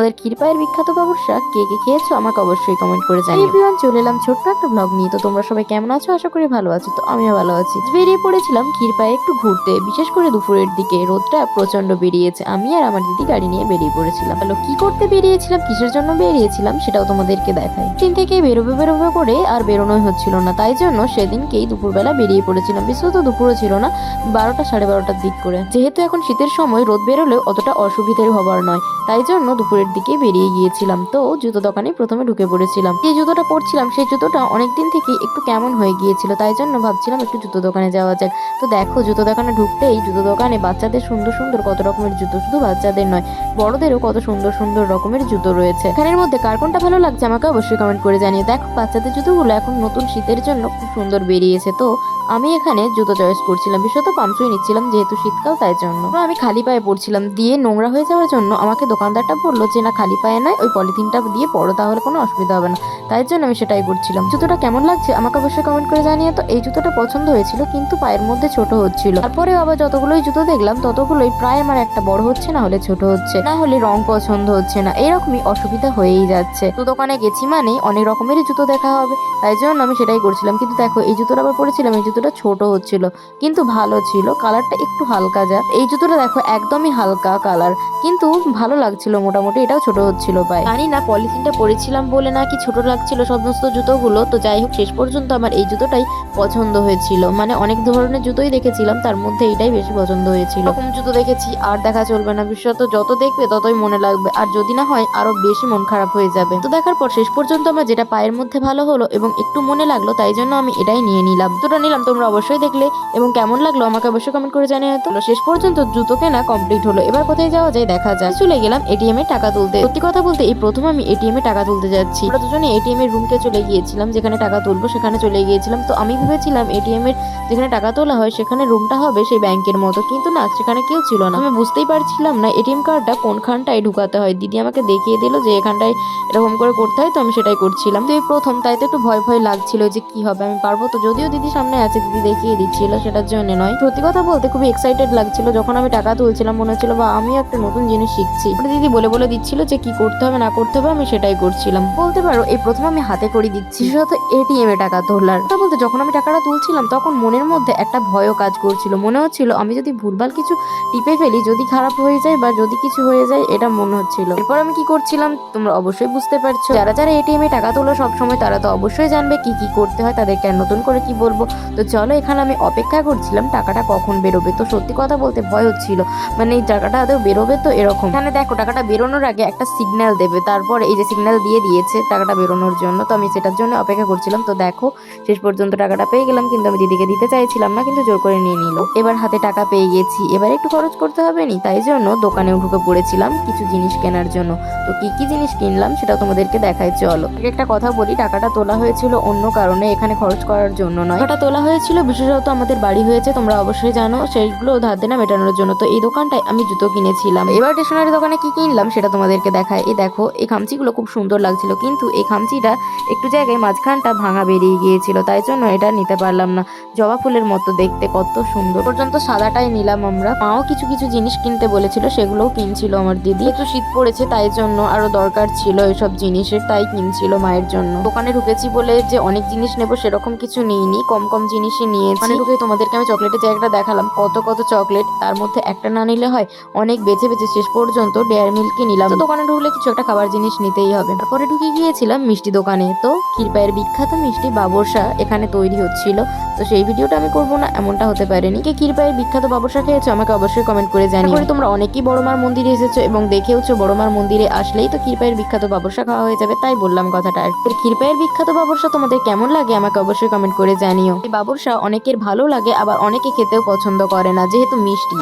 আমাদের ক্ষীরপায়ের বিখ্যাত ব্যবসা কে কে খেয়েছো আমাকে অবশ্যই কমেন্ট করে জানিও। এভরিওয়ান চলে এলাম ছোট্ট একটা ব্লগ নিয়ে। তো তোমরা সবাই কেমন আছো? আশা করি ভালো আছো, তো আমিও ভালো আছি। বেরিয়ে পড়েছিলাম ক্ষীরপায়ে একটু ঘুরতে, বিশেষ করে দুপুরের দিকে। রোদটা প্রচণ্ড বেরিয়েছে। আমি আর আমার দিদি গাড়ি নিয়ে বেরিয়ে পড়েছিলাম। হ্যালো কি করতে বেরিয়েছিলাম, কিসের জন্য বেরিয়েছিলাম সেটাও তোমাদেরকে দেখাই। দিন থেকে বেরোবে বেরোবে করে আর বেরোনোই হচ্ছিল না। তাই জন্য সেদিনকেই দুপুরবেলা বেরিয়ে পড়েছিলাম। বিশেষত দুপুরও ছিল না, বারোটা সাড়ে বারোটার দিক করে। যেহেতু এখন শীতের সময়, রোদ বেরোলেও অতটা অসুবিধের হবার নয়। তাই জন্য দুপুরের দিকে বেরিয়ে গিয়েছিলাম। তো জুতো দোকানে প্রথমে ঢুকে পড়েছিলাম। যে জুতোটা পরছিলাম, সেই জুতোটা অনেকদিন থেকে একটু কেমন হয়ে গিয়েছিল, তাই জন্য ভাবছিলাম একটু জুতো দোকানে যাওয়া যাক। তো দেখো, জুতো দোকানে ঢুকতেই জুতো দোকানে বাচ্চাদের সুন্দর সুন্দর কত রকমের জুতো, শুধু বাচ্চাদের নয়, বড়দেরও কত সুন্দর সুন্দর রকমের জুতো রয়েছে। এখানের মধ্যে কার কোনটা ভালো লাগছে আমাকে অবশ্যই কমেন্ট করে জানিয়ে দেখো, বাচ্চাদের জুতোগুলো এখন নতুন শীতের জন্য খুব সুন্দর বেরিয়েছে। তো আমি এখানে জুতো চয়েস করছিলাম, বিশেষত পামসুই নিচ্ছিলাম, যেহেতু শীতকাল, তাই জন্য। আমি খালি পায়ে পড়ছিলাম, দিয়ে নোংরা হয়ে যাওয়ার জন্য আমাকে দোকানদারটা বলল যে না খালি পায়ে নয়, ওই পলিথিনটা দিয়ে পড়ো তাহলে কোনো অসুবিধা হবে না। তাই জন্য আমি সেটাই করছিলাম। জুতোটা কেমন লাগছে আমাকে অবশ্যই কমেন্ট করে জানিয়ে তো এই জুতোটা পছন্দ হয়েছিল কিন্তু পায়ের মধ্যে ছোট হচ্ছিল। তারপরে আবার যতগুলোই জুতো দেখলাম, ততগুলোই প্রায় আমার একটা বড় হচ্ছে, না হলে ছোট হচ্ছে। না হলে রং পছন্দ হচ্ছে না। এরকমই অসুবিধা হয়েই যাচ্ছে। তো দোকানে গেছি মানে অনেক রকমেরই জুতো দেখা হবে। তাই জন্য আমি সেটাই করছিলাম। কিন্তু দেখো, এই জুতোটা আবার পরেছিলাম, এই জুতোটা ছোট হচ্ছিল। কিন্তু ভালো ছিল, কালারটা একটু হালকা যা। এই জুতোটা দেখো একদমই হালকা কালার, কিন্তু ভালো লাগছিল মোটামুটি। এটাও ছোট হচ্ছিল পায়ে জানি না, পলিথিনটা পরেছিলাম বলে নাকি ছোট লাগছিল, সমস্ত জুতোগুলো। তো যাই হোক, শেষ পর্যন্ত আমার এই জুতোটাই পছন্দ হয়েছিল। মানে অনেক ধরনের জুতোই দেখেছিলাম, তার মধ্যে এইটাই বেশি পছন্দ হয়েছিল। এরকম জুতো দেখেছি, আর দেখা চলবে না। বিশেষত যত দেখবে, ততই মনে লাগবে। আর যদি না হয়, আরও বেশি মন খারাপ হয়ে যাবে। তো দেখার পর শেষ পর্যন্ত আমার যেটা পায়ের মধ্যে ভালো হলো এবং একটু মনে লাগল, তাই জন্য আমি এটাই নিয়ে নিলাম। দুটো নিলাম, তোমরা অবশ্যই দেখলে। এবং কেমন লাগল, আমাকে অবশ্যই কমেন্ট করে জানিয়ে তো শেষ পর্যন্ত জুতো কেনা কমপ্লিট হলো। এবার কোথায় যাওয়া যায়, দেখা যায় চলে গেলাম এটিএম এ টাকা তুলতে। সত্যি কথা বলতে, এই প্রথম আমি এটিএম এ টাকা তুলতে যাচ্ছি। আমরা দুজনে এটিএম এর রুমকে চলে গিয়েছিলাম, যেখানে টাকা তুলবো সেখানে চলে গিয়েছিলাম। তো আমি ভেবেছিলাম এটিএম এর যেখানে টাকা তোলা হয় সেখানে রুমটা হবে সেই ব্যাংকের মতো। কিন্তু না, সেখানে কেউ ছিল না। আমি বুঝতেই পারছিলাম না এটিএম কার্ডটা কোনখানটায় ঢুকাতে হয়। দিদি আমাকে দেখিয়ে দিল যে এখানটায় এরকম করে করতে হয়, তো আমি সেটাই করছিলাম। তো এই প্রথম তাই তো একটু ভয় ভয় লাগছিল যে কি হবে, আমি পারব তো? যদিও দিদি সামনে আছে, দিদি দেখিয়ে দিচ্ছিল, সেটার জন্য নয়। সত্যি কথা বলতে খুবই এক্সাইটেড লাগছিল। যখন আমি টাকা তুলছিলাম, মনে হচ্ছিল বা আমিও একটা নতুন জিনিস শিখছি। দিদি বলে বলে দিচ্ছিল যে কি করতে হবে, না করতে হবে, আমি সেটাই করছিলাম। বলতে পারো, এই প্রথম আমি হাতে করে দিচ্ছি বিশেষত এটিএম এ টাকা তোলার। কথা বলতে যখন আমি টাকাটা তুলছিলাম, তখন মনের মধ্যে একটা ভয়ও কাজ করছিল। মনে হচ্ছিল, আমি যদি ভুলভাল কিছু টিপে ফেলি, যদি খারাপ হয়ে যায় বা যদি কিছু হয়ে যায়, এটা মনে হচ্ছিল। এরপর আমি কি করছিলাম, তোমরা অবশ্যই বুঝতে পারছ। যারা যারা এটিএম এ টাকা তোলো সব সময় তারা তো অবশ্যই জানবে কি কি করতে হয়, তাদেরকে আর নতুন করে কি বলব। তো চলো, এখানে আমি অপেক্ষা করছিলাম, টাকাটা কখন বেরোবে? তো সত্যি কথা বলতে ভয় হচ্ছিল। মানে এই টাকাটা আদৌ বেরোবে তো এরকম। এখানে দেখো, টাকাটা বেরোনোর আগে একটা সিগন্যাল দেবে। তারপর এই যে সিগন্যাল দিয়ে দিয়েছে টাকাটা বেরোনোর জন্য, তো আমি সেটার জন্য অপেক্ষা করছিলাম। তো দেখো, শেষ পর্যন্ত টাকাটা পেয়ে গেলাম, কিন্তু আমি দিদিকে দিতে চাইছিলাম না, কিন্তু জোর করে নিয়ে নিল। এবার হাতে টাকা পেয়ে গেছি। এবার একটু খরচ করতে হবে নি, তাই জন্য দোকানেও ঢুকে পড়েছিলাম কিছু জিনিস কেনার জন্য। তো কি কি জিনিস কিনলাম সেটা তোমাদেরকে দেখাই, চলো। একটা কথা বলি, টাকাটা তোলা হয়েছিল অন্য কারণে, এখানে খরচ করার জন্য নয়। টাকাটা তোলা হয়েছিল, বিশেষত আমাদের বাড়ি হয়েছে, তোমরা অবশ্যই জানো সেইগুলো ধার দেনা মেটানোর জন্য। তো এই দোকানটায় আমি জুতো কিনেছিলাম। এবার স্টেশনারি দোকানে কি কিনলাম সেটা তোমাদেরকে দেখায়। এই দেখো, এই খামচিগুলো খুব সুন্দর লাগছিল, কিন্তু এই খামচিটা একটু জায়গায় মাঝখানটা ভাঙা বেরিয়ে গিয়েছিল, তাই জন্য এটা নিতে পারলাম না। জবা ফুলের মতো দেখতে, কত সুন্দর। পর্যন্ত সাদাটাই নিলাম আমরা। মাও কিছু কিছু জিনিস কিনতে বলেছিল, সেগুলোও কিনছিল আমার দিদি। একটু শীত পড়েছে, তাই জন্য আরও দরকার ছিল এসব জিনিসের, তাই কিনছিল মায়ের জন্য। দোকানে ঢুকেছি বলে যে অনেক জিনিস নেব, সেরকম কিছু নিইনি, কম কম জিনিসই নিয়েছি। মানে ঢুকে তোমাদেরকে আমি চকলেটের জায়গাটা দেখালাম, কত কত চকলেট, তার মধ্যে একটা না নিলে হয়, অনেক বেছে বেছে শেষ পর্যন্ত ডেয়ার মিল্কই নিলাম তো দোকানে ঢুকলে কিছু একটা খাবার জিনিস নিতেই হবে। তারপরে ঢুকে গিয়েছিলাম মিষ্টি দোকানে। তো ক্ষীরপায়ের বিখ্যাত মিষ্টি বাবরসা এখানে তৈরি হচ্ছিল। তো সেই ভিডিওটা আমি করব না এমনটা হতে পারেনি। কে ক্ষীরপায়ের বিখ্যাত বাবরসা খেয়েছো আমাকে অবশ্যই কমেন্ট করে জানিও। করি তোমরা অনেকেই বড়মার মন্দিরে এসেছ এবং দেখেওছো বড়মার মন্দিরে আসলেই তো ক্ষীরপায়ের বিখ্যাত বাবরসা খাওয়া হয়ে যাবে তাই বললাম কথাটা। আর ক্ষীরপায়ের বিখ্যাত বাবরসা তোমাদের কেমন লাগে আমাকে অবশ্যই কমেন্ট করে জানিও। এই বাবরসা অনেকের ভালো লাগে আবার অনেকে খেতেও পছন্দ করে না যেহেতু মিষ্টি।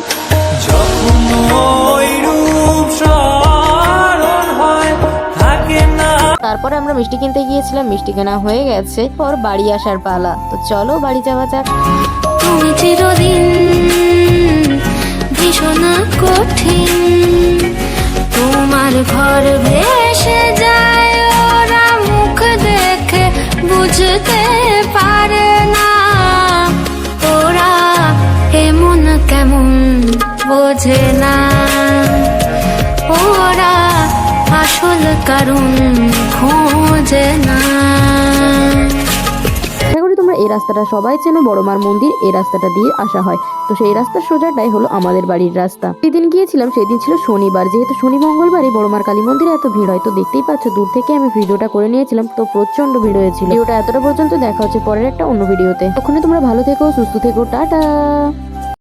যখন ওই রূপ তারপরে আমরা মিষ্টি কিনতে গিয়েছিলাম, মিষ্টি কেনা হয়ে গেছে। পর বাড়ি আসার পালা। তো চলো বাড়ি যাওয়া যাক। তুমি চিরদিন ভীষণ কঠিন। তোমার ঘর ভেসে যায়, ওরা মুখ দেখে বুঝতে পারে না। ওরা এমন কেমন বোঝে না। আস কারণ খোঁজে না। তোমরা এই রাস্তাটা সবাই চেনো, বড় মার মন্দির, এই রাস্তাটা দিয়ে আসা হয়। তো সেই রাস্তার সোজাটাই হলো আমাদের বাড়ির রাস্তা। যেদিন গিয়েছিলাম সেই দিন ছিল শনিবার। যেহেতু শনি মঙ্গলবারই বড় মার কালী মন্দিরে এত ভিড় হয়, তো দেখতেই পাচ্ছ দূর থেকে আমি ভিডিওটা করে নিয়েছিলাম, তো প্রচণ্ড ভিড় হয়েছিল। ভিডিওটা এতটা পর্যন্ত দেখা হচ্ছে পরের একটা অন্য ভিডিওতে। তখনই তোমরা ভালো থেকো, সুস্থ থেকো, টাটা!